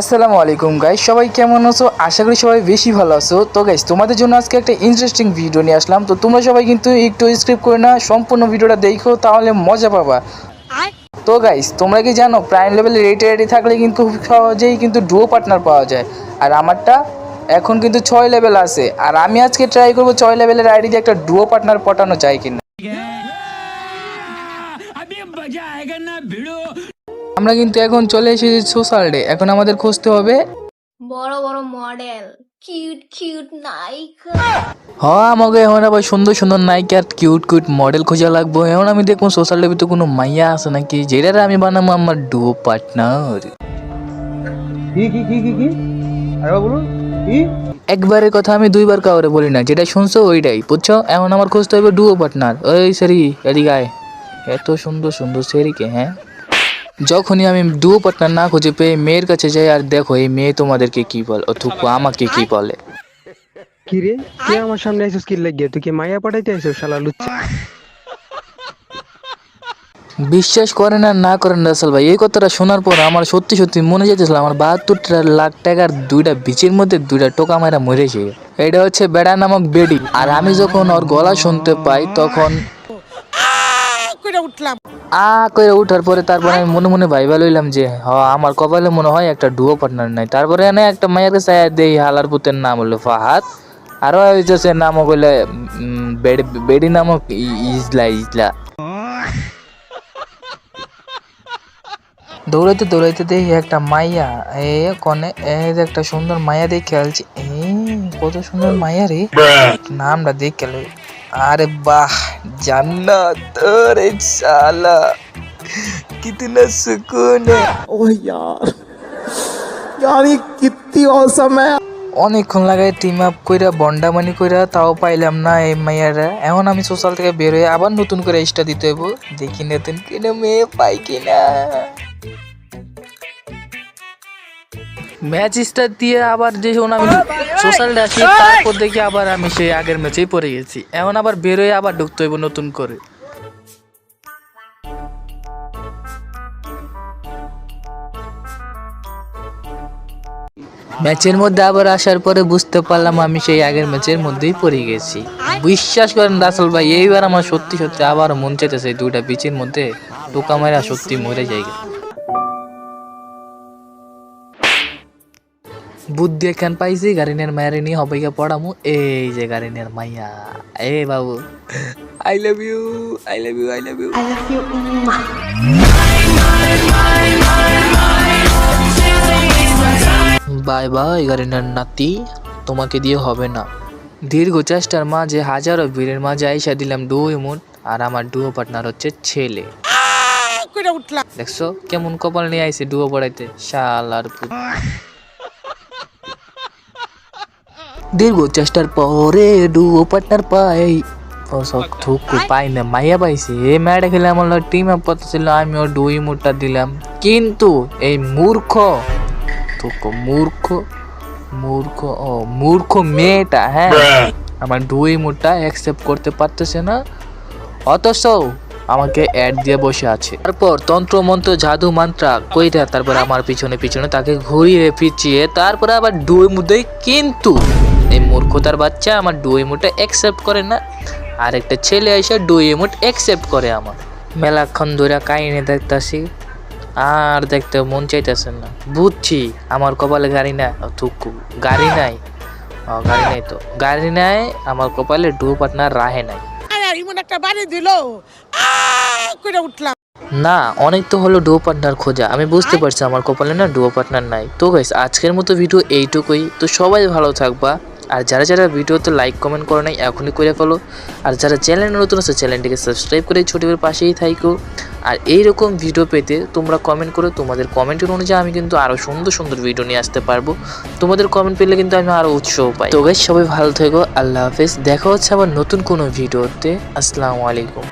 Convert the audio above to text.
আসসালামু আলাইকুম গাইস সবাই কেমন আছো? আশা করি সবাই বেশি ভালো আছো। তো গাইস তোমাদের জন্য আজকে একটা ইন্টারেস্টিং ভিডিও নিয়ে আসলাম। তো তোমরা সবাই কিন্তু একটু স্ক্রিপ্ট করে না সম্পূর্ণ ভিডিওটা দেখো তাহলে মজা পাবা। তো গাইস তোমরা কি জানো প্রাইম লেভেলে রেটে রেডি থাকলে কিন্তু খুব সহজেই কিন্তু ডুও পার্টনার পাওয়া যায়। আর আমারটা এখন কিন্তু ছয় লেভেল আছে। আর আমি আজকে ট্রাই করব ছয় লেভেলের আইডি দিয়ে একটা ডুও পার্টনার পটানো যায় কিনা। আমরা কিন্তু এখন চলে এসেছি সোশ্যাল ডে এখন আমাদের খুঁজতে হবে বড় বড় মডেল কিউট কিউট নায়িকা। হ্যাঁ আমাকে এখন আবার সুন্দর সুন্দর নায়িকা আর কিউট কিউট মডেল খোঁজা লাগবো। এখন আমি দেখব সোশ্যাল ডে ভিতরে কোনো মাইয়া আছে নাকি যেটারে আমি বানাবো আমার ডুয়ো পার্টনার বলুন একবারের কথা আমি দুইবার কাউরে বলি না যেটা শুনছো ওইটাই বুঝছ? এখন আমার খুঁজতে হবে ডুয়ো পার্টনার ওই সেরি এদিকে আয়। এত সুন্দর সুন্দর সেরিকে হ্যাঁ? যখনই আমি ডুও পার্টনার না খুঁজে পেয়ে মেয়ের কাছে যাই আর দেখো এই মেয়ে তোমাদেরকে কি বলে অথবা আমাকে কি বলে? কি রে কে আমার সামনে আইসিস কি লাগিয়ে তুই কি মাইয়া পাঠাইতে আইসিস শালা লুচ্চা? বিশ্বাস করেন আর না করেন রাসেল ভাই এই কথাটা শোনার পর আমার সত্যি সত্যি মনে যেতেছিল আমার বাহাত্তরটা লাখ টাকার দুইটা বিচের মধ্যে দুইটা টোকা মারা মরেছে এটা হচ্ছে বেড়া নামক বেডি। আর আমি যখন ওর গলা শুনতে পাই তখন আ করে উঠার পরে তারপরে আমি মনে মনে ভাইবা লইলাম যে হ আমার কপালে মনে হয় একটা ডুয়ো পার্টনার নাই। তারপরে এনে একটা মায়ের কাছে দেই হালার পুতের নাম হলো ফাহাদ। আরও হইতেছে নাম হইলে বেডি নামক ইজলা ইজলা। দৌড়াইতে দৌড়াইতে দেখি একটা মাইয়া এ কনে এ একটা সুন্দর মায়া দেখে খেলছি এ কত সুন্দর মায়া রে। নামটা দেখে লই। আরে বাহ জান্নাত রে সালা कितना सुकून है ओह यार यार ये कितनी औसम है অনেকক্ষণ লাগাই টিম আপ কইরা বন্ডামানি কইরা তাও পাইলাম না এই মাইয়ারা এখন আমি সোশ্যাল থেকে বের হয়ে আবার নতুন করে ইস্টা দিতে হইব দেখি নতুন কিনা মেয়ে পাই কিনা ম্যাচ স্টার দিয়ে আবার যখন আমি সোশ্যাল আসি তারপর দেখি আবার আমি সেই আগের ম্যাচেই পড়ে গেছি। এখন আবার বের হয়ে আবার ঢুকতে হইব নতুন করে। ম্যাচের মধ্যে আবার আসার পরে বুঝতে পারলাম আমি সেই আগের ম্যাচের মধ্যেই পড়ে গেছি। বিশ্বাস করেন রাসেল ভাই এইবার আমার সত্যি সত্যি আবার মন চাইতেছে দুইটা বিচের মধ্যে টোকা মারা সত্যি মরে যাই। বুদ্ধি এখান পাইছি গাড়িনের মায়ের নিয়ে হবে গিয়ে পড়ামু। এই যে গাড়িনের মাইয়া। এ বাবু। I love you I love you I love you I love you bye bye গাড়িনার নাতি। তোমাকে দিয়ে হবে না। দীর্ঘ চেষ্টার মাঝে হাজারো ভিড়ের মাঝে আইসা দিলাম ডু ইমোট আর আমার ডুয়ো পার্টনার হচ্ছে ছেলে। দেখছ কেমন কপাল নিয়ে আইছে ডুয়ো পড়াইতে। শালার পুত। দীর্ঘ চেষ্টার পরে ডুও পার্টনার পাই ও সব থুকু পাই না মাইয়া পাইছে। এ ম্যাডে খেলে আমার টিম আপ ছিল আমি ওর ডুই মুটটা দিলাম। কিন্তু এই মূর্খ থুকু মূর্খ মূর্খ ও মূর্খ মেয়েটা হ্যাঁ আমার ডুই মুটটা অ্যাকসেপ্ট করতে পারতেছে না। অথচ আমাকে অ্যাড দিয়ে বসে আছে। তারপর তন্ত্র মন্ত্র জাদু মান্ত্রা কইটা তারপর আমার পিছনে পিছনে তাকে ঘুরিয়ে পিছিয়ে তারপরে আবার ডুই মুদেই কিন্তু এই মূর্খতার বাচ্চা আমার ডুই মুটটা অ্যাকসেপ্ট করে না। আর একটা ছেলে এসে ডুই মুট অ্যাকসেপ্ট করে আমার। মেলাক্ষণ ধরে কাহিনী দেখতাছি আর দেখতে মন চাইতেছে না। বুঝছি আমার কপালে গাড়ি না থুকু গাড়ি নাই। ও, গাড়ি নাই তো। গাড়ি নাই আমার কপালে ডু পার্টনার রাহে নাই। একটা বাড়ি দিল। করে উঠলাম। না অনেক তো হলো ডুয়ো পার্টনার খোঁজা। আমি বুঝতে পারছি আমার কপালে না ডুয়ো পার্টনার নাই। তো গাইস আজকের মতো ভিডিও এইটুকুই। তো সবাই ভালো থাকবা। আর যারা যারা ভিডিওতে লাইক কমেন্ট করে নাই, এখনই করে ফেলো। আর যারা চ্যানেল নতুন আছে, চ্যানেলটিকে সাবস্ক্রাইব করে ছোটিবের পাশেই থাইকো। আর এইরকম ভিডিও পেতে তোমরা কমেন্ট করো, তোমাদের কমেন্টের অনুযায়ী আমি কিন্তু আরও সুন্দর সুন্দর ভিডিও নিয়ে আসতে পারব। তোমাদের কমেন্ট পেলে কিন্তু আমি আরও উৎসাহ পাই। তো গাইস সবাই ভালো থেকো, আল্লাহ হাফেজ। দেখা হচ্ছে আবার নতুন কোনো ভিডিওতে আসসালামু আলাইকুম।